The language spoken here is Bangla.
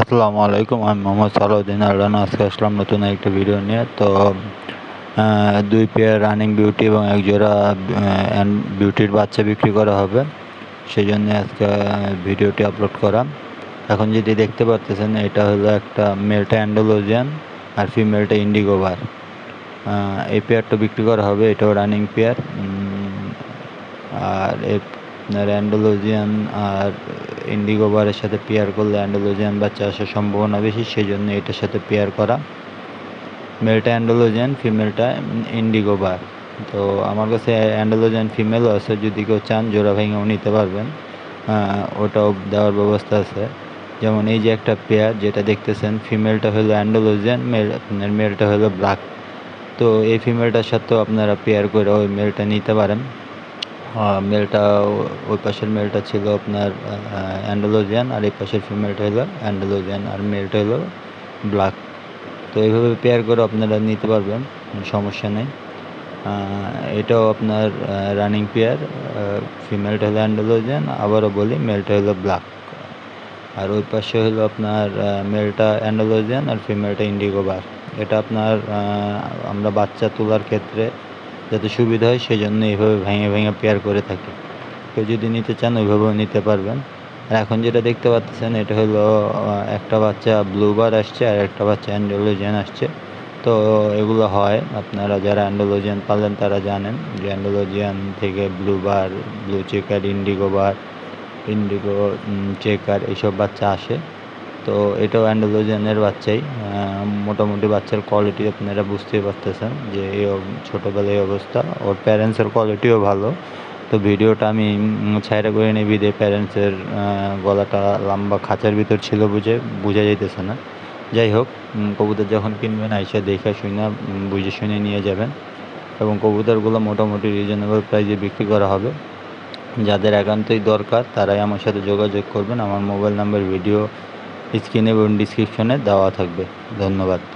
আসসালামু আলাইকুম, আমি মোহাম্মদ সালাউদ্দিন আল্লাহ আজকে আসলাম নতুন একটা ভিডিও নিয়ে। তো দুই পেয়ার রানিং বিউটি এবং এক জোড়া বিউটির বাচ্চা বিক্রি করা হবে। সেই জন্য আজকে ভিডিওটি আপলোড করা। এখন যেটি দেখতে পাচ্ছেন এটা হলো একটা মেলটা অ্যান্ডোলোজিয়ান আর ফিমেলটা ইন্ডিগোভার এই পেয়ারটা বিক্রি করা হবে, এটাও রানিং পেয়ার আর এই আপনার অ্যান্ডোলজিয়ান আর ইন্ডিগোবারের সাথে পেয়ার করলে অ্যান্ডোলজিয়ান বাচ্চা আসার সম্ভাবনা বেশি সেই জন্য এটার সাথে পেয়ার করা। মেলটা অ্যান্ডোলজিয়ান, ফিমেলটা ইন্ডিগোবার। তো আমার কাছে অ্যান্ডোলজিয়ান ফিমেলও আছে, যদি কেউ চান জোড়া ভেঙেও নিতে পারবেন। ওটাও দেওয়ার ব্যবস্থা আছে। যেমন এই যে একটা পেয়ার যেটা দেখতেছেন, ফিমেলটা হলো অ্যান্ডোলজিয়ান, মেল আপনার মেলটা হলো ব্ল্যাক। তো এই ফিমেলটার সাথেও আপনারা পেয়ার করে ওই মেলটা নিতে পারেন। মেলটা ওই পাশের মেলটা ছিল আপনার অ্যান্ডোলোজিয়ান আর এই পাশের ফিমেলটা হলো অ্যান্ডোলোজিয়ান আর মেলটা হলো ব্ল্যাক। তো এইভাবে পেয়ার করে আপনারা নিতে পারবেন সমস্যা নেই। এটাও আপনার রানিং পেয়ার ফিমেলটা হলো অ্যান্ডোলোজিয়ান, আবারও বলি মেলটা হলো ব্ল্যাক। আর ওই পাশে হলো আপনার মেলটা অ্যান্ডোলোজিয়ান আর ফিমেলটা ইন্ডিগোবার এটা আপনার আমরা বাচ্চা তোলার ক্ষেত্রে যাতে সুবিধা হয় সেই জন্য এইভাবে ভেঙে ভেঙে পেয়ার করে থাকি। কেউ যদি নিতে চান, ওইভাবেও নিতে পারবেন। আর এখন যেটা দেখতে পাচ্ছেন, এটা হলো একটা বাচ্চা ব্লুবার আসছে আর একটা বাচ্চা অ্যান্ডোলোজিয়ান আসছে। তো এগুলো হয়, আপনারা যারা অ্যান্ডোলোজিয়ান পালেন, তারা জানেন যে অ্যান্ডোলোজিয়ান থেকে blue bar blue checker indigo bar indigo checker এইসব বাচ্চা আসে। তো এটাও অ্যান্ডোলোজিয়ানের বাচ্চাই। মোটামুটি বাচ্চার কোয়ালিটি আপনারা বুঝতেই পারতেছেন যে এই ছোটোবেলায় অবস্থা। ওর প্যারেন্টসের কোয়ালিটিও ভালো। তো ভিডিওটা আমি ছাইরা করে নিই বিদে প্যারেন্টসের গলাটা লম্বা খাঁচার ভিতর ছিল বুঝে, বোঝা যাইতেছে না। যাই হোক কবুতর যখন কিনবেন, আইসা দেখে শুনে বুঝে শুনে নিয়ে যাবেন। এবং কবুতরগুলো মোটামুটি রিজনেবল প্রাইসে বিক্রি করা হবে। যাদের একান্তই দরকার, তারাই আমার সাথে যোগাযোগ করবেন। আমার মোবাইল নাম্বার ভিডিও স্ক্রিনে এবং ডিসক্রিপশনে দেওয়া থাকবে। ধন্যবাদ।